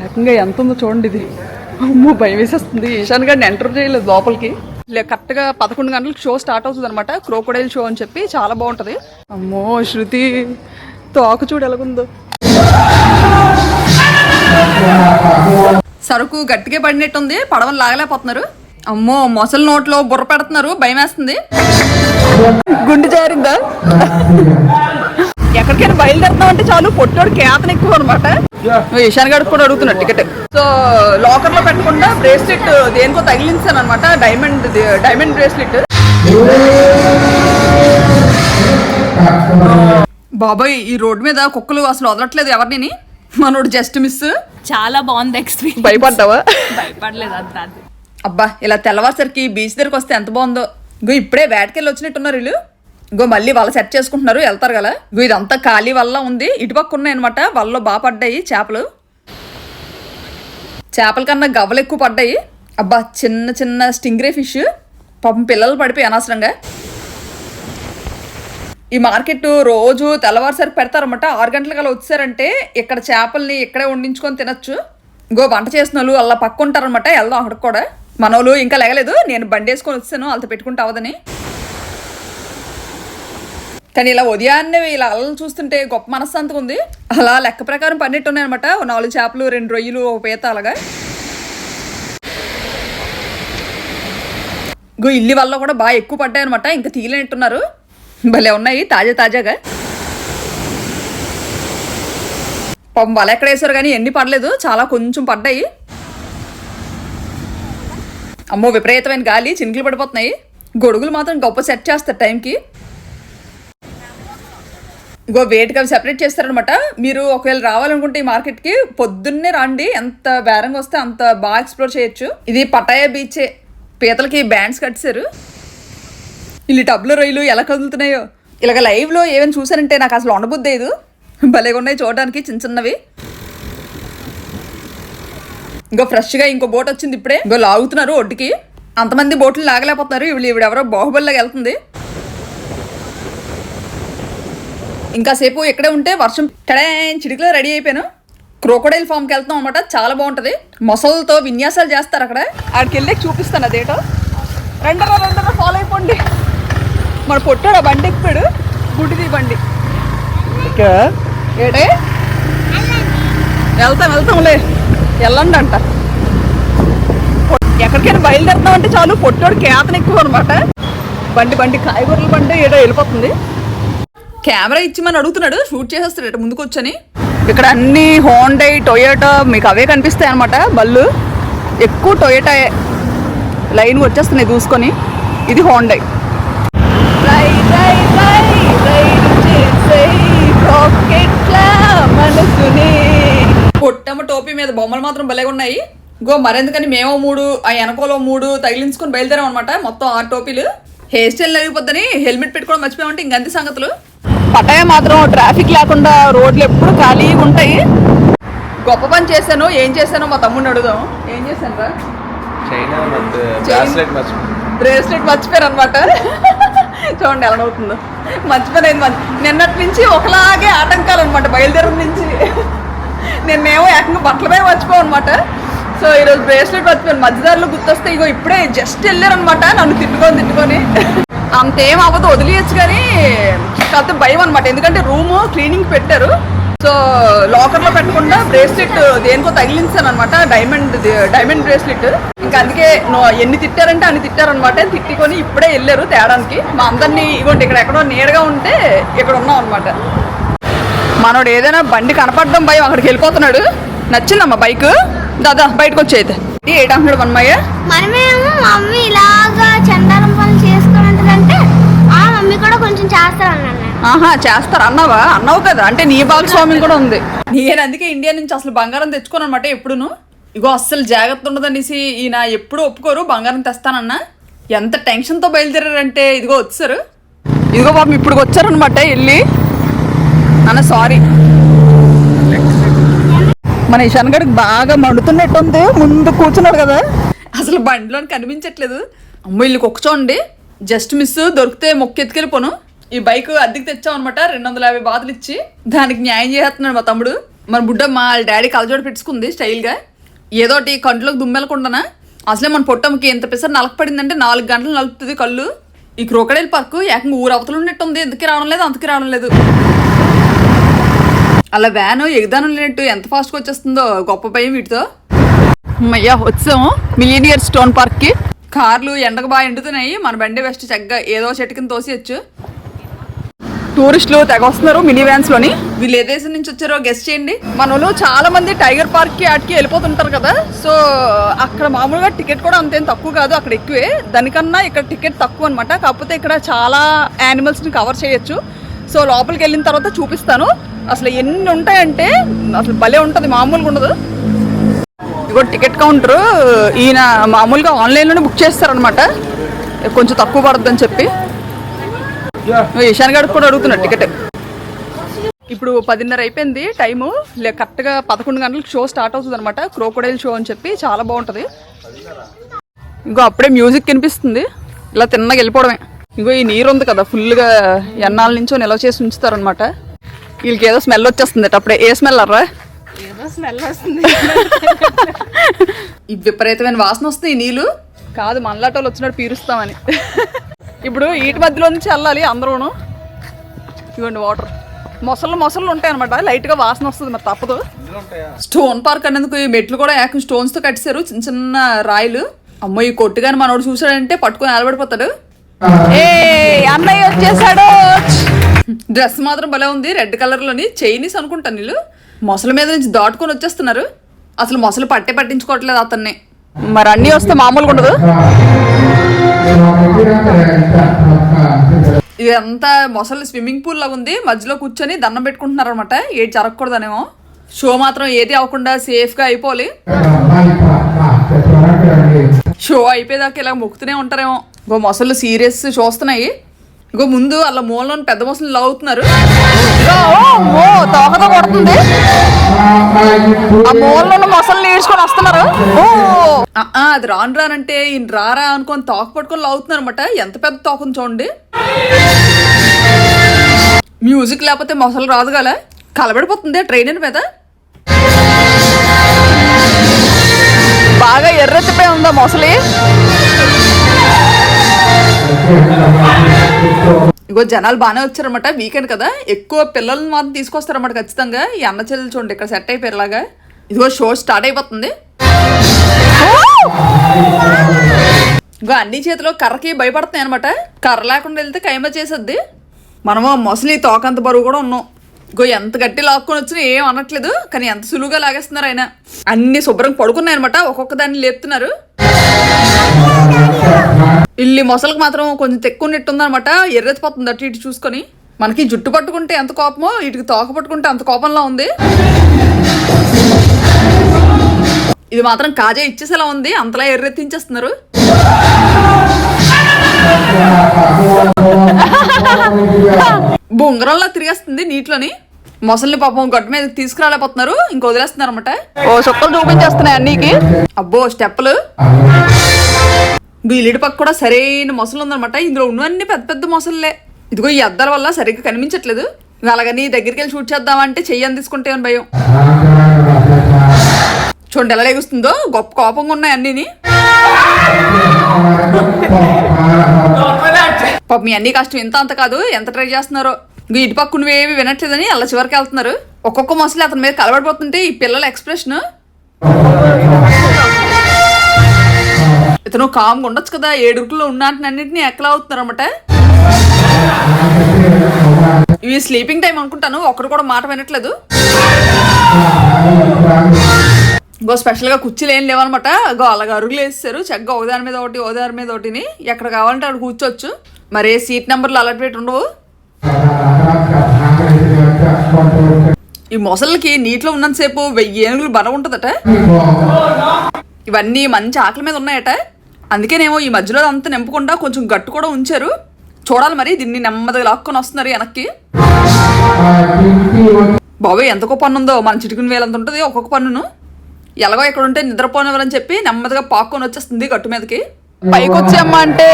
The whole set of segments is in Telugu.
ఏకంగా ఎంత ఉందో చూడండి ఇది. అమ్మో భయం వేసేస్తుంది. ఈశాన్ గారిని ఎంటర్ చేయలేదు లోపలికి. లే కరెక్ట్గా పదకొండు గంటలకు షో స్టార్ట్ అవుతుంది అనమాట. క్రోకోడైల్ షో అని చెప్పి చాలా బాగుంటుంది. అమ్మో శృతి తోక చూడు ఎలాగుందో. సరుకు గట్టిగా పడినట్టుంది. పడవలు లాగలేకపోతున్నారు. అమ్మో మొసలి నోట్లో బుర్ర పెడుతున్నారు. భయం వేస్తుంది. గుండె జారిందా? ఎక్కడికైనా బయలుదేరుతాం అంటే చాలు పొట్టోడు కేతన ఎక్కువ అనమాట ఈశాన్ గడికి కూడా అడుగుతున్నా టికెట్. సో లాకర్లో పెట్టకుండా బ్రేస్లెట్ దేనికో తగిలించాను అనమాట డైమండ్ డైమండ్ బ్రేస్లెట్. బాబాయ్ ఈ రోడ్డు మీద కుక్కలు అసలు వదలట్లేదు ఎవరిని? మనోడు జస్ట్ మిస్. చాలా బాగుంది ఎక్స్పీరియన్స్ భయపడ్డావా? భయపడలేదు అంత అబ్బా ఇలా తెల్లవారుసరికి బీచ్ దగ్గరకు వస్తే ఎంత బాగుందో. ఇప్పుడే వేటకెళ్ళి వచ్చినట్టున్నారు వీళ్ళు. ఇంకో మళ్ళీ వాళ్ళు సెట్ చేసుకుంటున్నారు వెళ్తారు కదా. ఇంకో ఇదంతా ఖాళీ వల్ల ఉంది. ఇటుపక్క ఉన్నాయి అనమాట వాళ్ళలో బాగా పడ్డాయి చేపలు. చేపల కన్నా గవ్వలు ఎక్కువ పడ్డాయి. అబ్బా చిన్న చిన్న స్టింగ్రే ఫిష్. పాపం పిల్లలు పడిపోయి అనవసరంగా. ఈ మార్కెట్ రోజు తెల్లవారుసరికి పెడతారన్నమాట. ఆరు గంటలకు అలా వచ్చారంటే ఇక్కడ చేపల్ని ఇక్కడే వండించుకొని తినొచ్చు. ఇంకో వంట చేసిన వాళ్ళు అలా పక్క ఉంటారనమాట వెళ్దాం అక్కడికి కూడా. మనోళ్ళు ఇంకా లేగలేదు. నేను బండి వేసుకొని వచ్చాను. వాళ్ళతో పెట్టుకుంటా అవదని. కానీ ఇలా ఉదయాన్నే ఇలా అలలు చూస్తుంటే గొప్ప మనశ్శాంతిగా ఉంది. అలా లెక్క ప్రకారం పన్నెట్టు ఉన్నాయన్నమాట ఓ నాలుగు చేపలు రెండు రొయ్యలు ఒక పీత అలాగా. గో ఇల్లి వల్ల కూడా బాగా ఎక్కువ పడ్డాయి అనమాట ఇంకా తీయలేనట్టున్నారు. భలే ఉన్నాయి తాజా తాజాగా. పాపం వల ఎక్కడ వేసారు కానీ ఎన్ని పడలేదు. చాలా కొంచెం పడ్డాయి. అమ్మో విపరీతమైన గాలి చినుకులు పడిపోతున్నాయి. గొడుగులు మాత్రం గొప్ప సెట్ చేస్తారు టైంకి. ఇంకో వేటికి అవి సెపరేట్ చేస్తారనమాట మీరు ఒకవేళ రావాలనుకుంటే ఈ మార్కెట్కి పొద్దున్నే రండి. ఎంత బేరంగా వస్తే అంత బాగా ఎక్స్ప్లోర్ చేయొచ్చు. ఇది పటాయా బీచే పీతలకి బ్యాండ్స్ కట్టారు ఇల్లు టబ్లు రొయ్యలు ఎలా కదులుతున్నాయో. ఇలాగ లైవ్లో ఏమైనా చూసానంటే నాకు అసలు ఉండబుద్ది లేదు భలేగా ఉన్నాయి చూడడానికి చిన్న చిన్నవి. ఇంకో ఫ్రెష్గా ఇంకో బోట్ వచ్చింది ఇప్పుడే. ఇంకో లాగుతున్నారు ఒడ్డుకి. అంతమంది బోట్లు లాగలేకపోతున్నారు. ఇవి ఎవరో బాహుబలిలాగా వెళ్తుంది. ఇంకా సేపు ఇక్కడే ఉంటే వర్షం టడే చిటికలో రెడీ అయిపోయాను. క్రోకోడైల్ ఫామ్కి వెళ్తాం అనమాట చాలా బాగుంటుంది. మొసలతో విన్యాసాలు చేస్తారు అక్కడ. ఆడికి వెళ్ళి చూపిస్తాను అదేటో రెండరా రెండరా ఫాలో అయిపోండి. మన పొట్టాడు ఆ బండి ఎక్కిపోయాడు గుడిది బండి. ఏడే వెళ్తాం వెళ్తాంలే. వెళ్ళండి అంట. ఎక్కడికైనా బయలుదేరుతాం అంటే చాలు పొట్టోడు కేతన ఎక్కువ అనమాట బండి బండి కాయగూరల బండి ఏడో వెళ్ళిపోతుంది. కెమెరా ఇచ్చిమని అడుగుతున్నాడు షూట్ చేసేస్తాడు ముందుకు వచ్చని ఇక్కడ అన్ని హోండై టొయోటా మీకు అవే కనిపిస్తాయి అనమాట బళ్ళు. ఎక్కువ టొయోటా లైన్ వచ్చేస్తున్నాయి చూసుకొని. ఇది హోండై. పొట్టమ్మ టోపీ మీద బొమ్మలు మాత్రం భలేగా ఉన్నాయి. గో మరెందుకని మేమో మూడు ఆ వెనకలో మూడు తగిలించుకొని బయలుదేరాం అనమాట మొత్తం ఆరు టోపీలు. హెయిర్ స్టైల్ నలిగిపోద్దని హెల్మెట్ పెట్టుకోవడం మర్చిపోయామంటే అంత సంగతులు. పటాయ మాత్రం ట్రాఫిక్ లేకుండా రోడ్లు ఎప్పుడు ఖాళీగా ఉంటాయి. గొప్ప పని చేశాను ఏం చేశాను మా తమ్ముడిని అడుగుదాం. ఏం చేశాను రా? బ్రేస్లెట్ మర్చిపోయారు అనమాట చూడండి ఎలా అవుతుందో మర్చిపోయింది నిన్నటి నుంచి ఒకలాగే ఆటంకాలు అనమాట బయలుదేరం నుంచి. నేనేమో ఏకంగా బట్టలమే మర్చిపోవు అనమాట సో ఈరోజు బ్రేస్లెట్ పట్టుకొని మధ్యదారిలో గుర్తొస్తే ఇగో ఇప్పుడే జస్ట్ వెళ్ళారనమాట నన్ను తిట్టుకొని తిట్టుకొని. అంతేం అవ్వదు వదిలేయచ్చు కానీ కాకపోతే భయం అనమాట ఎందుకంటే రూము క్లీనింగ్ పెట్టారు. సో లాకర్లో పెట్టకుండా బ్రేస్లెట్ దేనికో తగిలించాను అనమాట డైమండ్ డైమండ్ బ్రేస్లెట్ ఇంకా అందుకే ఎన్ని తిట్టారంటే అన్ని తిట్టారనమాట తిట్టుకొని ఇప్పుడే వెళ్ళారు తేడానికి. మా అందరినీ ఇగోండి ఇక్కడ ఎక్కడో నీడగా ఉంటే ఇక్కడ ఉన్నాం అనమాట మనోడు ఏదైనా బండి కనపడడం భయం అక్కడికి వెళ్ళిపోతున్నాడు. నచ్చిందమ్మా బైక్? దాదా బయటకు వచ్చేది ఏటంటున్నాడు వన్మయ్య? మనమేమో మమ్మీ ఇలాగా చందాలం పనులు చేసుకోవాలంటే ఆ మమ్మీ కూడా కొంచెం చేస్తారన్నాను నేను ఆహా చేస్తారు అన్నావా? అన్నావు కదా అంటే నీ భాగస్వామ్యం కూడా ఉంది. నేను అందుకే ఇండియా నుంచి అసలు బంగారం తెచ్చుకోను అనమాట ఎప్పుడును? ఇగో అస్సలు జాగ్రత్త ఉండదనేసి ఈయన ఎప్పుడు ఒప్పుకోరు బంగారం తెస్తానన్నా. ఎంత టెన్షన్తో బయలుదేరారంటే ఇదిగో వచ్చారు. ఇదిగో పాపం ఇప్పుడు వచ్చారనమాట వెళ్ళి. అన్న సారీ. మన ఇషాన్ గడికి బాగా మండుతున్నట్టుంది. ముందు కూర్చున్నాడు కదా. అసలు బండిలో కనిపించట్లేదు. అమ్మ వీళ్ళకి ఒక చూడండి జస్ట్ మిస్ దొరికితే మొక్క ఎత్తుకెళ్ళిపోను ఈ బైక్ అద్దెకి తెచ్చాం అనమాట రెండు వందల యాభై బాతులు ఇచ్చి. దానికి న్యాయం చేస్తున్నాడు మా తమ్ముడు. మన బుడ్డ మా డాడీ కలజోడు పెట్టుకుంది స్టైల్గా ఏదోటి కంట్లోకి దుమ్మెలకుండానా. అసలే మన పొట్టంకి ఎంత పిసర్ నలక పడిందంటే నాలుగు గంటలు నలుపుతుంది కళ్ళు. ఈ క్రోకడైల్ పార్కు ఏకంగా ఊరు అవతల ఉన్నట్టుంది. ఎందుకు రావడం లేదు అందుకే రావడం లేదు. అలా వ్యాన్ ఎగదానం లేనట్టు ఎంత ఫాస్ట్గా వచ్చేస్తుందో గొప్ప భయం వీటితో. అయ్యా వచ్చాము. మిలీనియర్ స్టోన్ పార్క్కి కార్లు ఎండకు బాగా ఎండుతున్నాయి. మన బండి వెస్ట్ చక్కగా ఏదో చెట్టు కింద తోసేయచ్చు. టూరిస్టులు తెగ వస్తున్నారు మినీ వ్యాన్స్లోని. వీళ్ళు ఏ దేశం నుంచి వచ్చారో గెస్ట్ చేయండి. మనలో చాలా మంది టైగర్ పార్క్కి ఆటికి వెళ్ళిపోతుంటారు కదా. సో అక్కడ మామూలుగా టికెట్ కూడా అంతేం తక్కువ కాదు అక్కడ ఎక్కువే. దానికన్నా ఇక్కడ టికెట్ తక్కువ అనమాట కాకపోతే ఇక్కడ చాలా యానిమల్స్ని కవర్ చేయొచ్చు. సో లోపలికి వెళ్ళిన తర్వాత చూపిస్తాను. అసలు ఎన్ని ఉంటాయంటే అసలు భలే ఉంటుంది మామూలుగా ఉండదు. ఇదిగో టికెట్ కౌంటర్ ఈయన మామూలుగా ఆన్లైన్లోనే బుక్ చేస్తారనమాట కొంచెం తక్కువ పడుతుందని చెప్పి. ఈశాన్ గడికి కూడా అడుగుతున్నా టికెట్. ఇప్పుడు పదిన్నర అయిపోయింది టైము. కరెక్ట్గా పదకొండు గంటలకు షో స్టార్ట్ అవుతుంది అనమాట క్రోకోడైల్ షో అని చెప్పి చాలా బాగుంటుంది. ఇంకో అప్పుడే మ్యూజిక్ కనిపిస్తుంది ఇలా తిన్నగా వెళ్ళిపోవడమే. ఇంకో ఈ నీరు ఉంది కదా ఫుల్గా ఎన్నాళ్ళ నుంచో నిల్వ చేసి ఉంచుతారనమాట వీళ్ళకి ఏదో స్మెల్ వచ్చేస్తుంది అప్పుడే ఏ స్మెల్ అర్రా? ఏదో స్మెల్ వస్తుంది. ఈ విపరీతమైన వాసన వస్తుంది ఈ నీళ్ళు. కాదు మనలాటోళ్ళు వచ్చినట్టు పీరుస్తామని. ఇప్పుడు వీటి మధ్యలో నుంచి వెళ్ళాలి అందరూను. ఇవ్వండి వాటర్. మొసళ్ళు మొసళ్ళు ఉంటాయి అనమాట లైట్గా వాసన వస్తుంది మరి తప్పదు. స్టోన్ పార్క్ అనేందుకు ఈ మెట్లు కూడా ఏకం స్టోన్స్తో కట్టేశారు చిన్న చిన్న రాయిలు. అమ్మో ఈ కొట్టుగాని మనోడు చూసాడంటే పట్టుకొని నిలబడిపోతాడు ఏ అన్నయ్య వచ్చేసాడు. డ్రెస్ మాత్రం భలే ఉంది. రెడ్ కలర్లోని చైనీస్ అనుకుంటాను వీళ్ళు మొసల మీద నుంచి దాటుకొని వచ్చేస్తున్నారు. అసలు మొసలు పట్టే పట్టించుకోవట్లేదు అతన్ని. మరి అన్నీ వస్తే మామూలుగా ఉండదు. ఇదంతా మొసలి స్విమ్మింగ్ పూల్ లాగా ఉంది. మధ్యలో కూర్చొని దండం పెట్టుకుంటున్నారు అనమాట ఏది జరగకూడదనేమో. షో మాత్రం ఏది అవ్వకుండా సేఫ్గా అయిపోవాలి. షో అయిపోయేదాకా ఇలా మొక్కుతూనే ఉంటారేమో. ఇంకో మొసళ్ళు సీరియస్ చూస్తున్నాయి ఇంకో ముందు అలా మూలలో పెద్ద మొసలు లాగుతున్నారు. ఓ, తోకతో కొడుతుంది. ఆ మూలలో మొసలు నేర్చుకొని వస్తున్నారు. ఓ అది రాను రానంటే ఈయన రారా అనుకొని తోక పట్టుకొని లాగుతున్నారు అనమాట ఎంత పెద్ద తోకను చూడండి. మ్యూజిక్ లేకపోతే మొసలు రాదు గల కలబడిపోతుంది ట్రైన్ మీద బాగా ఎర్రెత్తిపోయి ఉందా మొసలి? ఇగో జనాలు బాగానే వచ్చారనమాట వీకెండ్ కదా. ఎక్కువ పిల్లల్ని మాత్రం తీసుకొస్తారన్నమాట ఖచ్చితంగా. ఈ అన్న చెల్లెలు చూడండి ఇక్కడ సెట్ అయిపోయేలాగా ఇదిగో షో స్టార్ట్ అయిపోతుంది. ఇగో అన్ని చేతిలో కర్రకి భయపడుతున్నాయి అనమాట కర్ర లేకుండా వెళ్తే కైమ చేసద్ది. మనము మొసలి తోకంత బరువు కూడా ఉన్నాం. ఇగో ఎంత గట్టి లాక్కొని వచ్చినా ఏం అనట్లేదు. కానీ ఎంత సులువుగా లాగేస్తున్నారు ఆయన. అన్ని శుభ్రంగా పడుకున్నాయి అనమాట ఒక్కొక్క దాన్ని లేపుతున్నారు. ఇల్లి మొసలకు మాత్రం కొంచెం తెక్కువ నెట్టు ఉందన్నమాట ఎర్రెత్తిపోతుంది అటు ఇటు చూసుకొని. మనకి జుట్టు పట్టుకుంటే ఎంత కోపమో ఇటుకి తోక పట్టుకుంటే అంత కోపంలా ఉంది. ఇది మాత్రం కాజా ఇచ్చేసేలా ఉంది. అంతలా ఎర్రెత్తించేస్తున్నారు. బొంగరంలా తిరిగేస్తుంది నీటిలోని. మొసల్ని పాపం గడ్డ మీద తీసుకురాలేకపోతున్నారు ఇంక వదిలేస్తున్నారు అనమాట ఓ చుక్కలు చూపించేస్తున్నాయి అన్నికి? అబ్బో స్టెప్పులు. వీలిడి పక్క కూడా సరైన మొసలు ఉందన్నమాట. ఇందులో ఉన్నవన్నీ పెద్ద పెద్ద మొసల్లే ఇదిగో ఈ అద్దాల వల్ల సరిగ్గా కనిపించట్లేదు. అలాగని దగ్గరికి వెళ్ళి షూట్ చేద్దామంటే చెయ్యని తీసుకుంటే అని భయం. చూడండి ఎలా లేగుస్తుందో. గొప్ప కోపంగా ఉన్నాయి అన్నీని. పాప మీ అన్ని కష్టం ఎంత అంత కాదు. ఎంత ట్రై చేస్తున్నారో. ఇటు పక్క నువ్వేమి వినట్లేదని అలా చివరికి వెళ్తున్నారు. ఒక్కొక్క మొసలి అతని మీద కలబడిపోతుంటే ఈ పిల్లల ఎక్స్ప్రెషన్. ఇతను కామ్గా ఉండొచ్చు కదా ఏడుగులో ఉన్న ఎక్కలా అవుతున్నారు అనమాట ఇవి స్లీపింగ్ టైం అనుకుంటాను ఒక్కడు కూడా మాట వినట్లేదు. ఇంకో స్పెషల్గా కుర్చీలు ఏం లేవన్నమాట. గో అలాగ అరుగులు వేస్తారు చక్కగా ఒకదాని మీద ఒకటి ఒకదాని మీద ఒకటిని. ఎక్కడ కావాలంటే అక్కడ కూర్చోవచ్చు. మరి సీట్ నెంబర్లు అలర్ట్ పెట్టి ఉండవు. ఈ మొసళ్ళకి నీటిలో ఉన్నంతసేపు వెయ్యి ఏనుగులు బల ఉంటుందట? ఇవన్నీ మంచి ఆకలి మీద ఉన్నాయట. అందుకేనేమో ఈ మధ్యలో అంతా నింపకుండా కొంచెం గట్టు కూడా ఉంచారు. చూడాలి మరి దీన్ని నెమ్మదిగా లాక్కొని వస్తున్నారు వెనక్కి. బాబాయ్ ఎంత గొప్ప పన్ను ఉందో. మన చిటికిన వేలంత ఉంటుంది? ఒక్కొక్క పన్నును. ఎలాగో ఇక్కడ ఉంటే నిద్రపోనివ్వరని చెప్పి నెమ్మదిగా పాక్కొని వచ్చేస్తుంది గట్టు మీదకి. పైకి వచ్చి అమ్మ అంటే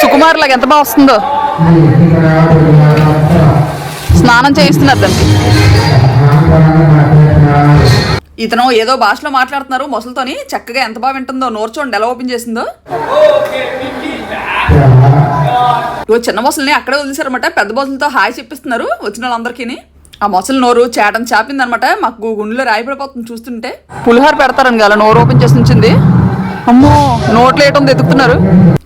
సుకుమార్ లాగా ఎంత బాగా వస్తుందో. స్నానం చేయిస్తున్నారు దానికి. ఇతను ఏదో భాషలో మాట్లాడుతున్నారు మొసలితోని. చక్కగా ఎంత బాగా వింటుందో నోరు చూడండి ఎలా ఓపెన్ చేసిందో. ఇవో చిన్న మొసలిని అక్కడే వదిలేశారనమాట పెద్ద మొసలితో హాయ్ చెప్పిస్తున్నారు వచ్చిన వాళ్ళందరికీ ఆ మొసలి నోరు చేటని చాపిందనమాట మాకు గుండెలో రాయిపడిపోతుంది చూస్తుంటే. పులిహోర పెడతారని అలా నోరు ఓపెన్ చేసి ఉంచింది. అమ్మో! నోట్లో ఏటో ఎదుగుతున్నారు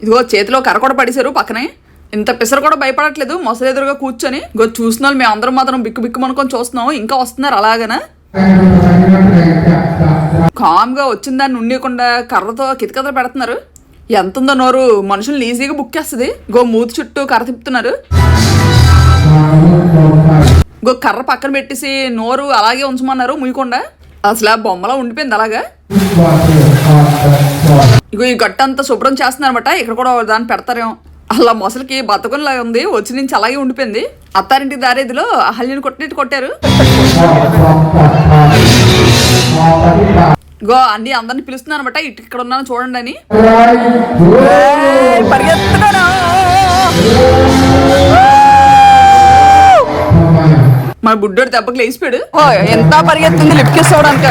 ఇదిగో చేతిలో కర్ర కూడా పడేశారు పక్కనే. ఇంత పిసరు కూడా భయపడట్లేదు. మొసలి ఎదురుగా కూర్చొని ఇగో చూసిన వాళ్ళు మేము అందరం మాత్రం బిక్కు బిక్కు అనుకొని చూస్తున్నాం ఇంకా వస్తున్నారు అలాగనా? కామ్గా వచ్చిన దాన్ని ఉండకుండా కర్రతో కితకథలు పెడుతున్నారు. ఎంత ఉందో నోరు మనుషుల్ని ఈజీగా బుక్ చేస్తుంది. గో మూతి చుట్టూ కర్ర తిప్పుతున్నారు. గో కర్ర పక్కన పెట్టేసి నోరు అలాగే ఉంచమన్నారు ముయ్యకుండా. అసలు ఆ బొమ్మలా ఉండిపోయింది అలాగా? ఇగో ఈ గట్ట అంతా శుభ్రం చేస్తున్నారనమాట ఇక్కడ కూడా దాన్ని పెడతారేమో. అలా మొసలికి బతకంలా ఉంది. వచ్చి నుంచి అలాగే ఉండిపోయింది. అత్తారింటి దారేదిలో అహల్యని కొట్టినట్టు కొట్టారు. గో అన్ని అందరిని పిలుస్తున్నారు అనమాట ఇటు ఇక్కడ ఉన్నాను చూడండి అని. పరిగెత్తుతాను మన బుడ్డోడు దెబ్బకి లేచిపోయాడు. ఎంత పరిగెత్తుంది లిఫ్ట్ చేసుకోవడానికి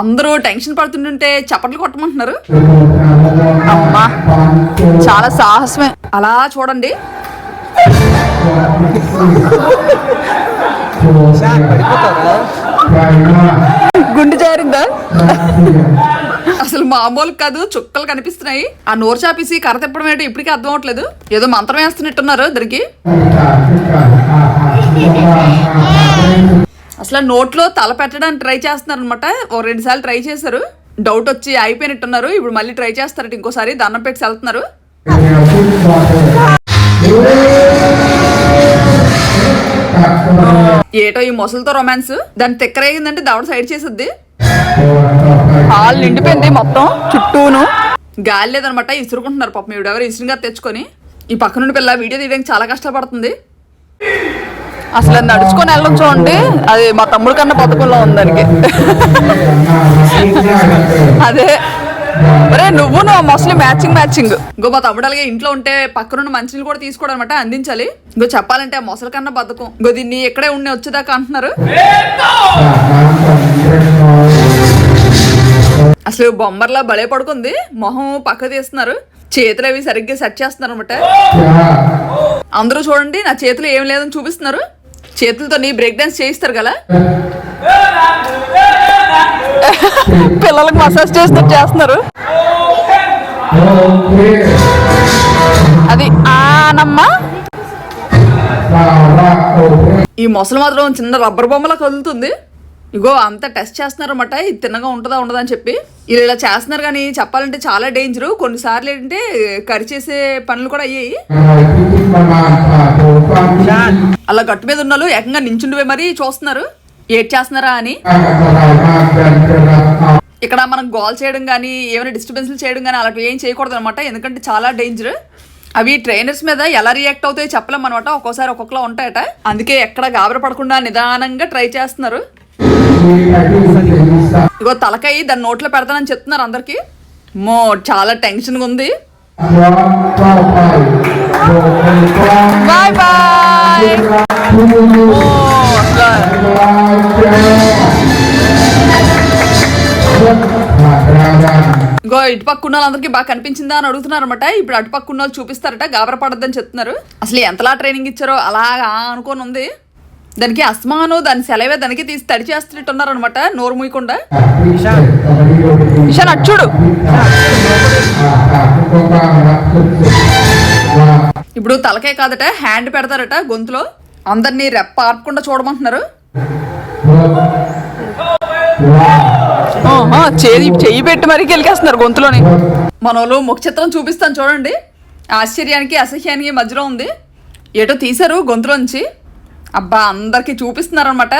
అందరూ టెన్షన్ పడుతుంటుంటే చప్పట్లు కొట్టమంటున్నారు. అమ్మా చాలా సాహసమే. అలా చూడండి. గుండు జారిందా? అసలు మామూలు కాదు చుక్కలు కనిపిస్తున్నాయి. ఆ నోరు చాపేసి కర్ర తిప్పడం ఏంటో ఇప్పటికీ అర్థం అవట్లేదు ఏదో మంత్రం వేస్తున్నట్టున్నారు ఇద్దరికి. అసలు నోట్లో తల పెట్టడానికి ట్రై చేస్తున్నారు అనమాట ఓ రెండు సార్లు ట్రై చేశారు. డౌట్ వచ్చి అయిపోయినట్టున్నారు ఇప్పుడు మళ్ళీ ట్రై చేస్తారట ఇంకోసారి. దండం పెట్టి వెళ్తున్నారు. ఏటో ఈ మొసలితో రొమాన్స్ దాని తిక్కరేగిందంటే దవడ సైడ్ చేసిద్ది. హాల్ నిండిపోయింది మొత్తం చుట్టూను. గాలి లేదనమాట ఇసురుకుంటున్నారు పాపం ఈవిడ ఇసురుగా తెచ్చుకొని. ఈ పక్క నుండి పిల్ల వీడియో తీయడానికి చాలా కష్టపడుతుంది. అసలు అది నడుచుకొని వెళ్ళడం చూడండి అది మా తమ్ముడు కన్నా పథకంలో ఉంది దానికి. అదే. అరే నువ్వు నువ్వు మొసలి మ్యాచింగ్ మ్యాచింగ్ ఇంకో మా తమ్ముడు అలాగే ఇంట్లో ఉంటే పక్కనున్న మంచినీళ్ళు కూడా తీసుకోవడం అనమాట అందించాలి. ఇంకో చెప్పాలంటే మొసలి కన్నా బతకం. ఇంకో దీన్ని ఇక్కడే ఉండి వచ్చేదాకా అంటున్నారు. అసలు బొమ్మర్లా బలే పడుకుంది. మొహం పక్క తీస్తున్నారు. చేతులు అవి సరిగ్గా సెట్ చేస్తున్నారు అనమాట. అందరూ చూడండి నా చేతులు ఏం లేదని చూపిస్తున్నారు. చేతులతో నీ బ్రేక్ డాన్స్ చేయిస్తారు కదా? పిల్లలకు మసాజ్ చేస్తున్నట్టు చేస్తున్నారు. అది ఆనమ్మ. ఈ మొసలు మాత్రం చిన్న రబ్బర్ బొమ్మలా కదులుతుంది. ఇగో అంత టెస్ట్ చేస్తున్నారు అనమాట ఇది తిన్నగా ఉంటుందా ఉండదా అని చెప్పి. వీళ్ళు ఇలా చేస్తున్నారు కానీ చెప్పాలంటే చాలా డేంజరు. కొన్నిసార్లు ఏంటంటే కరి చేసే పనులు కూడా అయ్యాయి. అలా గట్టు మీద ఉన్న ఏకంగా నించుండిపోయి మరీ చూస్తున్నారు. ఏడ్ చేస్తున్నారా అని. ఇక్కడ మనం గోల్ చేయడం కానీ ఏమైనా డిస్టర్బెన్స్లు చేయడం కానీ అలాంటివి ఏం చేయకూడదు అనమాట ఎందుకంటే చాలా డేంజర్. అవి ట్రైనర్స్ మీద ఎలా రియాక్ట్ అవుతాయో చెప్పలేం అనమాట ఒక్కోసారి ఒక్కొక్కలా ఉంటాయట. అందుకే ఎక్కడ గాబర పడకుండా నిదానంగా ట్రై చేస్తున్నారు. ఇగో తలకాయ దాని నోట్లో పెడతానని చెప్తున్నారు అందరికి. మో చాలా టెన్షన్గా ఉంది. Bye bye. ఇంకో ఇటు పక్క ఉన్న వాళ్ళందరికీ బాగా కనిపించిందా అని అడుగుతున్నారు అనమాట ఇప్పుడు అటు పక్క ఉన్న వాళ్ళు చూపిస్తారట గాబర పడద్దని చెప్తున్నారు. అసలు ఎంతలా ట్రైనింగ్ ఇచ్చారో అలాగా అనుకోని ఉంది దానికి అస్మాను దాని సెలవే దానికి తీసి తడి చేస్తున్నట్టు ఉన్నారు అనమాట నోరు మూయకుండా. ఇషాన్ అటు చూడు. ఇప్పుడు తలకే కాదట హ్యాండ్ పెడతారట గొంతులో. అందరినీ రెప్ప ఆర్పకుండా చూడమంటున్నారు. చేయి చెయ్యి పెట్టి మరీ గెలికేస్తున్నారు గొంతులోని. మన వాళ్ళు ముఖ చిత్రం చూపిస్తాను చూడండి. ఆశ్చర్యానికి అసహ్యానికి మధ్యలో ఉంది. ఏటో తీశారు గొంతులోంచి? అబ్బా అందరికి చూపిస్తున్నారు అనమాట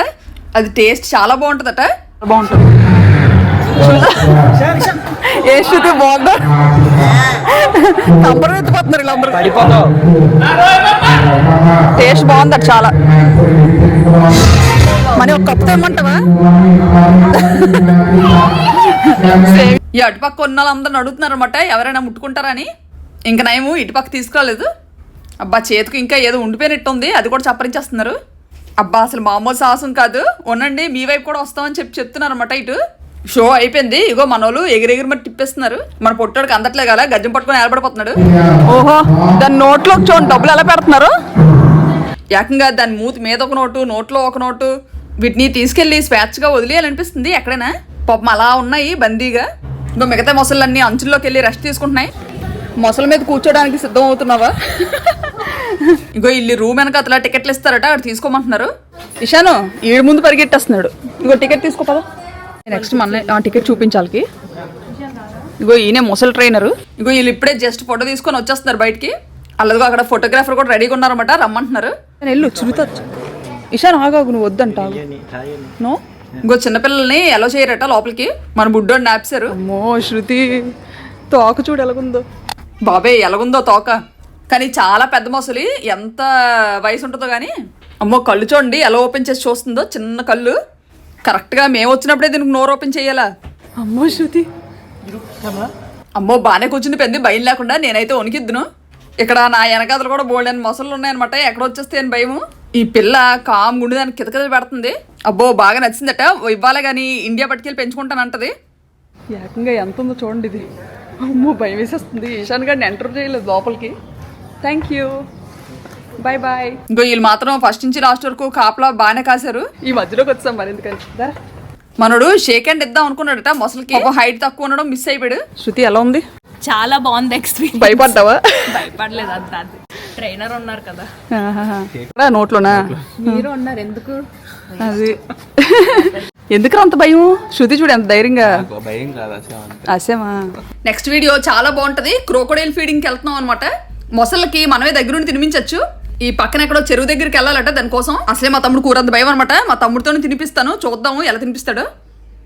అది టేస్ట్ చాలా బాగుంటుందట. బాగుంటుంది. ఏ శృతి బాగుందా? కంబరం ఎత్తిపోతున్నారు వీళ్ళందరూ. టేస్ట్ బాగుందట చాలా. మరి ఒక కప్పు తెమ్మంటావా. ఈ అటుపక్క ఉన్న వాళ్ళందరిని అడుగుతున్నారు అనమాట ఎవరైనా ముట్టుకుంటారని ఇంకా నయము ఇటుపక్క తీసుకురాలేదు. అబ్బా చేతికి ఇంకా ఏదో ఉండిపోయినట్టు ఉంది అది కూడా చప్పరించేస్తున్నారు. అబ్బా అసలు మామూలు సాహసం కాదు. ఉండండి మీ వైపు కూడా వస్తామని చెప్పి చెప్తున్నారు అనమాట ఇటు. షో అయిపోయింది. ఇగో మనోళ్ళు ఎగిరెగిరి మరి తిప్పేస్తున్నారు. మన పొట్టాడికి అందట్లే కదా గజ్జం పట్టుకొని ఏలబడిపోతున్నాడు ఓహో దాని నోట్లో చూడండి డబ్బులు ఎలా పెడుతున్నారు? ఏకంగా దాని మూతి మీద ఒక నోటు నోట్లో ఒక నోటు. వీటిని తీసుకెళ్ళి స్వేచ్ఛగా వదిలేయాలనిపిస్తుంది ఎక్కడైనా. పాపం అలా ఉన్నాయి బందీగా. ఇంకో మిగతా మొసళ్ళన్నీ అంచుల్లోకి వెళ్ళి రెస్ట్ తీసుకుంటున్నాయి. మొసల మీద కూర్చోడానికి సిద్ధం అవుతున్నావా? ఇంకో ఇల్లు రూమ్ వెనక అతలా టికెట్లు ఇస్తారట అక్కడ తీసుకోమంటున్నారు. ఇషాను ఈడు ముందు పరిగెట్టేస్తున్నాడు. ఇంకో టికెట్ తీసుకో పదా. నెక్స్ట్ మన టికెట్ చూపించాలికి. ఇగో ఈయన ముసలి ట్రైనర్ ఇగో వీళ్ళు ఇప్పుడే జస్ట్ ఫోటో తీసుకొని వచ్చేస్తున్నారు బయటికి. అలాగో అక్కడ ఫోటోగ్రాఫర్ కూడా రెడీగా ఉన్నారన్నమాట రమ్మంటున్నారు. నేను వెళ్ళు చురుతా ఇషాన్ ఆగాగు నువ్వు వద్దంట నో? ఇంకో చిన్నపిల్లల్ని ఎలా చేయరట లోపలికి. మన బుడ్డోని నాపేశారు అమ్మో శృతి తోక చూడు ఎలాగుందో. బాబే ఎలాగుందో తోక. కానీ చాలా పెద్ద మొసలి. ఎంత వయసు ఉంటుందో కానీ అమ్మో కళ్ళు చూడండి ఎలా ఓపెన్ చేసి చూస్తుందో. చిన్న కళ్ళు. కరెక్ట్గా మేము వచ్చినప్పుడే దీనికి నోరు ఓపెన్ చేయాలా? అమ్మో శృతి. అమ్మో బాగానే కూర్చుని పెద్ద భయం లేకుండా నేనైతే వణికిద్దును. ఇక్కడ నా వెనకాతలు కూడా బోల్డెన్ మొసళ్ళు ఉన్నాయన్నమాట. ఎక్కడ వచ్చేస్తే అని భయము. ఈ పిల్ల కామ్ గుండె దానికి కితకిత పెడుతుంది. అబ్బో బాగా నచ్చిందట. ఇవ్వాలి కానీ ఇండియా పట్టుకెళ్ళి పెంచుకుంటానంటది. ఏకంగా ఎంత ఉందో చూడండి ఇది. అమ్మో భయం వేసేస్తుంది. ఈశాన్ గారిని ఎంటర్ చేయలేదు లోపలికి. థ్యాంక్ యూ బాయ్ బాయ్ ఇంకో వీళ్ళు మాత్రం ఫస్ట్ నుంచి లాస్ట్ వరకు కాపలా బాగానే కాశారు. ఈ మధ్యలోకి వచ్చాం మరి ఎందుకని? దా. మనోడు షేక్ హ్యాండ్ ఇద్దాం అనుకున్నాడట మొసలికి హైట్ తక్కువ ఉండడం మిస్ అయిపోయాడు. శృతి ఎలా ఉంది? చాలా బాగుంది ఎక్స్పీరియన్స్ భయపడ్డావా? భయపడలేదు అంత అది ట్రైనర్ ఉన్నారు కదా. నోట్లోనా? మీరు ఉన్నారు ఎందుకు? అది. ఎందుకు అంత భయం శృతి చూడు ఎంత ధైర్యంగా. భయం కాదు అసేమా నెక్స్ట్ వీడియో చాలా బాగుంటది. క్రోకోడైల్ ఫీడింగ్కి వెళ్తున్నాం అనమాట మొసళ్ళకి మనమే దగ్గరుండి తినిపించవచ్చు ఈ పక్కన ఎక్కడో చెరువు దగ్గరికి వెళ్ళాలట దానికోసం. అసలే మా తమ్ముడు కూర అంత భయం అనమాట మా తమ్ముడితోనే తినిపిస్తాను. చూద్దాము ఎలా తినిపిస్తాడో.